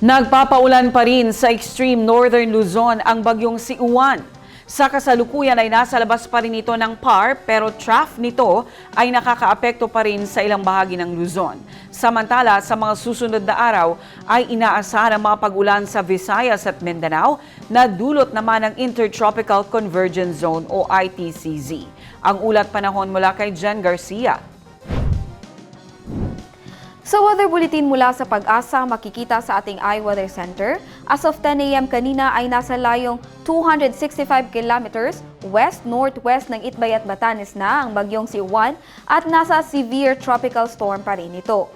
Nagpapaulan pa rin sa extreme northern Luzon ang bagyong si Uwan. Sa kasalukuyan ay nasa labas pa rin ito ng PAR pero trough nito ay nakakaapekto pa rin sa ilang bahagi ng Luzon. Samantala, sa mga susunod na araw ay inaasahan ang mga pag-ulan sa Visayas at Mindanao na dulot naman ng Intertropical Convergence Zone o ITCZ. Ang ulat panahon mula kay Jen Garcia. Sa weather bulletin mula sa pag-asa makikita sa ating iWeather Center, as of 10 a.m. kanina ay nasa layong 265 kilometers west-northwest ng Itbay at Batanes na ang bagyong si Juan at nasa severe tropical storm pa rin ito.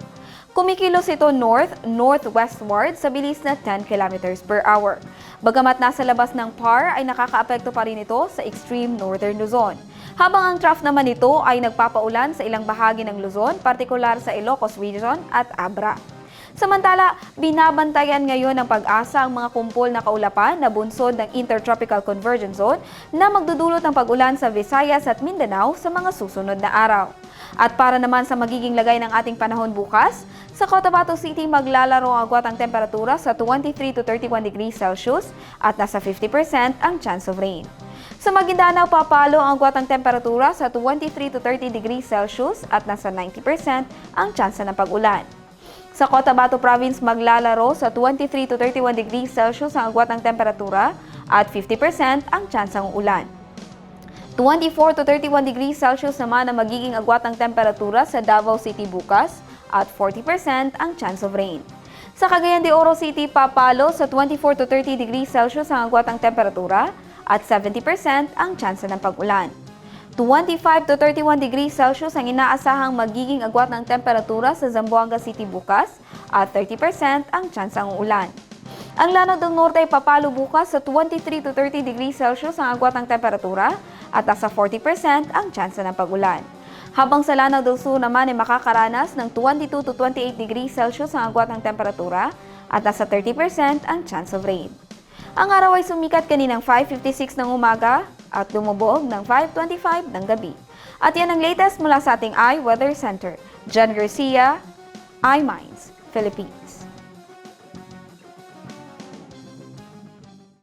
Kumikilos ito north-northwestward sa bilis na 10 kilometers per hour. Bagamat nasa labas ng PAR ay nakakaapekto pa rin ito sa extreme northern Luzon. Habang ang trough naman ito ay nagpapaulan sa ilang bahagi ng Luzon, partikular sa Ilocos Region at Abra. Samantala, binabantayan ngayon ng pag-asa ang mga kumpol na kaulapan na bunsod ng Intertropical Convergence Zone na magdudulot ng pag-ulan sa Visayas at Mindanao sa mga susunod na araw. At para naman sa magiging lagay ng ating panahon bukas, sa Cotabato City maglalaro ang agwat ang temperatura sa 23 to 31 degrees Celsius at nasa 50% ang chance of rain. Sa Maguindanao, papalo ang agwat ang temperatura sa 23 to 30 degrees Celsius at nasa 90% ang chance ng pag-ulan. Sa Cotabato Province, maglalaro sa 23 to 31 degrees Celsius ang agwat ng temperatura at 50% ang chance ng ulan. 24 to 31 degrees Celsius naman ang magiging agwat ng temperatura sa Davao City bukas at 40% ang chance of rain. Sa Cagayan de Oro City, papalo sa 24 to 30 degrees Celsius ang agwat ng temperatura at 70% ang chance ng pag-ulan. 25 to 31 degrees Celsius ang inaasahang magiging agwat ng temperatura sa Zamboanga City bukas at 30% ang chance ng ulan. Ang Lanao del Norte ay papalo bukas sa 23 to 30 degrees Celsius ang agwat ng temperatura at nasa 40% ang chance ng pag-ulan. Habang sa Lanao del Sur naman ay makakaranas ng 22 to 28 degrees Celsius ang agwat ng temperatura at nasa 30% ang chance of rain. Ang araw ay sumikat kaninang 5.56 ng umaga at lumubog ng 5.25 ng gabi. At yan ang latest mula sa ating iWeather Center. Jan Garcia, iMinds, Philippines.